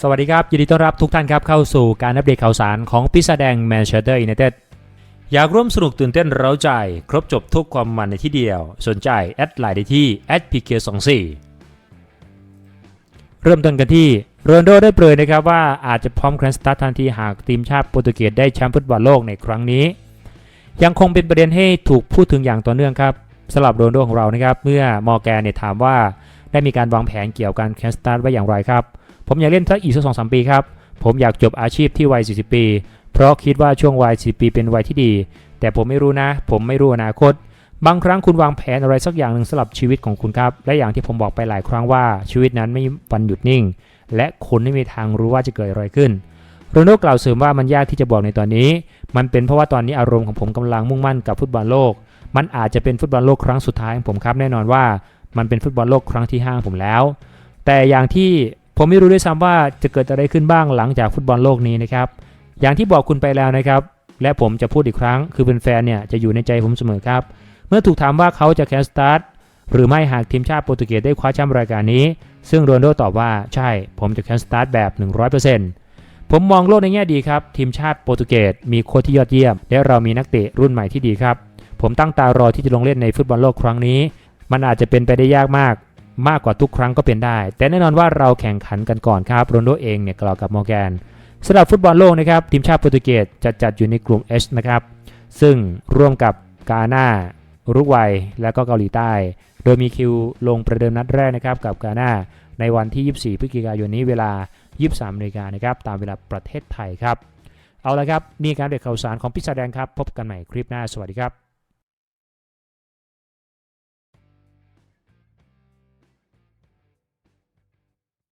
สวัสดีครับ ยินดีต้อนรับทุกท่านครับเข้าสู่การอัปเดตข่าวสารของพิซซาแดงแมนเชสเตอร์ยูไนเต็ดอยากร่วมสนุกตื่นเต้นเร้าใจ ครบจบทุกความมันในที่เดียว สนใจ แอดไลน์ได้ที่ @pk24 เคสองสี่เริ่มต้นกันที่โรนลโดได้เปรยนะครับว่าอาจจะพร้อมแครนสตาร์ททันทีหากทีมชาติโปรตุเกสได้แชมป์ฟุตบอลโลกในครั้งนี้ ยังคงเป็นประเด็นให้ถูกพูดถึงอย่างต่อเนื่องครับสำหรับโรนลโดของเรานะครับเมื่อมอแกนเนี่ยถามว่าได้มีการวางแผนเกี่ยวกับแครนสตาร์ทไว้อย่างไรครับ ผมอยากเล่นสักอีกสักสองสามปีครับ ผมอยากจบอาชีพที่วัย 40 ปี เพราะคิดว่าช่วงวัย 40 ปีเป็นวัยที่ดี แต่ผมไม่รู้นะ ผมไม่รู้อนาคต บางครั้งคุณวางแผนอะไรสักอย่างหนึ่งสำหรับชีวิตของคุณครับ และอย่างที่ผมบอกไปหลายครั้งว่าชีวิตนั้นไม่วันหยุดนิ่ง และคุณไม่มีทางรู้ว่าจะเกิดอะไรขึ้นโรนัลโดกล่าวเสริมว่ามันยากที่จะบอกในตอนนี้ มันเป็นเพราะว่าตอนนี้อารมณ์ของผมกำลังมุ่งมั่นกับฟุตบอลโลก มันอาจจะเป็นฟุตบอลโลกครั้งสุดท้ายของผมครับ แน่นอนว่ามันเป็นฟุตบอลโลกครั้งที่ห้างผมแล้ว แต่อย่างที่ ผมไม่รู้ด้วยซ้ำว่าจะเกิดอะไรขึ้นบ้างหลังจากฟุตบอลโลกนี้นะครับ อย่างที่บอกคุณไปแล้วนะครับ และผมจะพูดอีกครั้ง คือเป็นแฟนเนี่ยจะอยู่ในใจผมเสมอครับ เมื่อถูกถามว่าเขาจะแคสตาร์ทหรือไม่หากทีมชาติโปรตุเกสได้คว้าแชมป์รายการนี้ ซึ่งโรนโดตอบว่าใช่ ผมจะแคสตาร์ทแบบ 100%ผมมองโลกในแง่ดีครับ ทีมชาติโปรตุเกสมีโค้ชที่ยอดเยี่ยม และเรามีนักเตะรุ่นใหม่ที่ดีครับ ผมตั้งตารอที่จะลงเล่นในฟุตบอลโลกครั้งนี้ มันอาจจะเป็นไปได้ยากมาก มากกว่าทุกครั้งก็เป็นได้ แต่แน่นอนว่าเราแข่งขันกันก่อนครับโรนโดเองเนี่ยกล่าวกับมอร์แกนสำหรับฟุตบอลโลกนะครับทีมชาติโปรตุเกสจะจัดอยู่ในกลุ่ม H นะครับซึ่งร่วมกับกาหน้ารุกวัยและก็เกาหลีใต้ โดยมีคิวลงประเดิมนัดแรกนะครับกับกาหน้าในวันที่ 24 พฤศจิกายนนี้เวลา 23นาฬิกานะครับตามเวลาประเทศไทยครับ เอาละครับ นี่การเด็กข่าวสารของพิซซาแดงครับ พบกันใหม่คลิปหน้า สวัสดีครับ